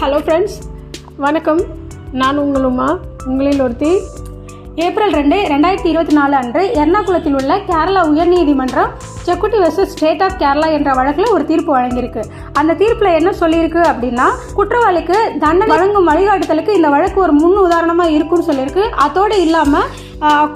Hello friends வணக்கம். நான் உங்களுமா? உங்களில் ஒருத்தி. ஏப்ரல் ரெண்டு ரெண்டாயிரத்தி இருபத்தி நாலு அன்று எர்ணாகுளத்தில் உள்ள கேரளா உயர்நீதிமன்றம் Chekkutty versus state of Kerala என்ற வழக்கில் ஒரு தீர்ப்பு வழங்கியிருக்கு. அந்த தீர்ப்பில் என்ன சொல்லியிருக்கு அப்படின்னா குற்றவாளிக்கு தண்டனை வழங்கும் வழிகாட்டுதலுக்கு இந்த வழக்கு ஒரு முன் உதாரணமாக இருக்குன்னு சொல்லியிருக்கு. அதோடு இல்லாமல்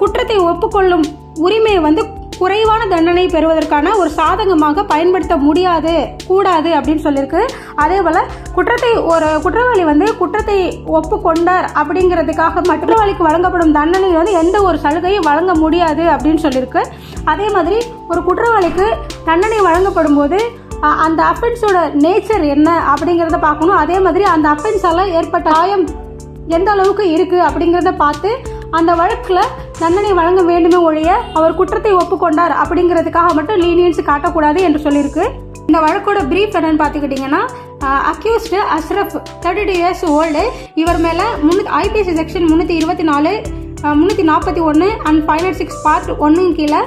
குற்றத்தை ஒப்புக்கொள்ளும் உரிமையை வந்து குறைவான தண்டனை பெறுவதற்கான ஒரு சாதகமாக பயன்படுத்த முடியாது கூடாது அப்படின்னு சொல்லியிருக்கு. அதே போல் குற்றத்தை ஒரு குற்றவாளி வந்து குற்றத்தை ஒப்புக்கொண்டார் அப்படிங்கிறதுக்காக குற்றவாளிக்கு வழங்கப்படும் தண்டனை வந்து எந்த ஒரு சலுகையும் வழங்க முடியாது அப்படின்னு சொல்லியிருக்கு. அதே மாதிரி ஒரு குற்றவாளிக்கு தண்டனை வழங்கப்படும் போது அந்த அஃபென்ஸோட நேச்சர் என்ன அப்படிங்கிறத பார்க்கணும். அதே மாதிரி அந்த அஃபென்ஸால் ஏற்பட்ட காயம் எந்த அளவுக்கு இருக்குது அப்படிங்கிறத பார்த்து அந்த வழக்கில் தண்டனை வழங்க வேண்டுமே ஒழிய அவர் குற்றத்தை ஒப்புக்கொண்டார் அப்படிங்கிறதுக்காக மட்டும் லீனியன்ஸ் காட்டக்கூடாது என்று சொல்லியிருக்கு. இந்த வழக்கோட பிரீஃப் என்னன்னு பார்த்துக்கிட்டிங்கன்னா accused Ashraf thirty two years old இவர் மேலே முன்னூத்தி ஐபிசி செக்ஷன் முந்நூற்றி இருபத்தி நாலு முந்நூற்றி நாற்பத்தி ஒன்று and five naught six part ஒன்றும் கீழே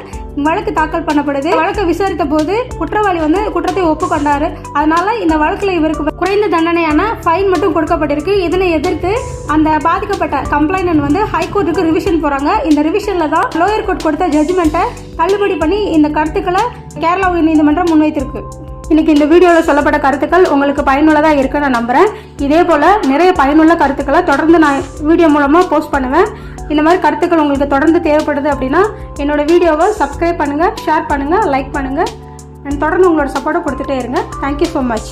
வழக்கு தாக்கல் பண்ணப்படுது. வழக்கை விசாரித்த போது குற்றவாளி வந்து குற்றத்தை ஒப்புக்கொண்டாரு. அதனால இந்த வழக்கில் இவருக்கு குறைந்த தண்டனையான ஃபைன் மட்டும் கொடுக்கப்பட்டிருக்கு. இதனை எதிர்த்து அந்த பாதிக்கப்பட்ட கம்ப்ளைண்ட் வந்து ஹைகோர்ட்டுக்கு ரிவிஷன் போறாங்க. இந்த ரிவிஷன்ல தான் லோயர் கோர்ட் கொடுத்த ஜட்ஜ்மெண்ட்டை தள்ளுபடி பண்ணி இந்த கருத்துக்களை கேரளா உயர்நீதிமன்றம் முன்வைத்திருக்கு. இன்னைக்கு இந்த வீடியோவில் சொல்லப்பட்ட கருத்துக்கள் உங்களுக்கு பயனுள்ளதாக இருக்குன்னு நான் நம்புறேன். இதே போல நிறைய பயனுள்ள கருத்துக்களை தொடர்ந்து நான் வீடியோ மூலமாக போஸ்ட் பண்ணுவேன். இந்த மாதிரி கருத்துக்கள் உங்களுக்கு தொடர்ந்து தேவைப்படுது அப்படின்னா என்னோட வீடியோவை சப்ஸ்கிரைப் பண்ணுங்கள் ஷேர் பண்ணுங்கள் லைக் பண்ணுங்கள் அண்ட் தொடர்ந்து உங்களோட சப்போர்ட்டை கொடுத்துட்டே இருங்க. Thank you so much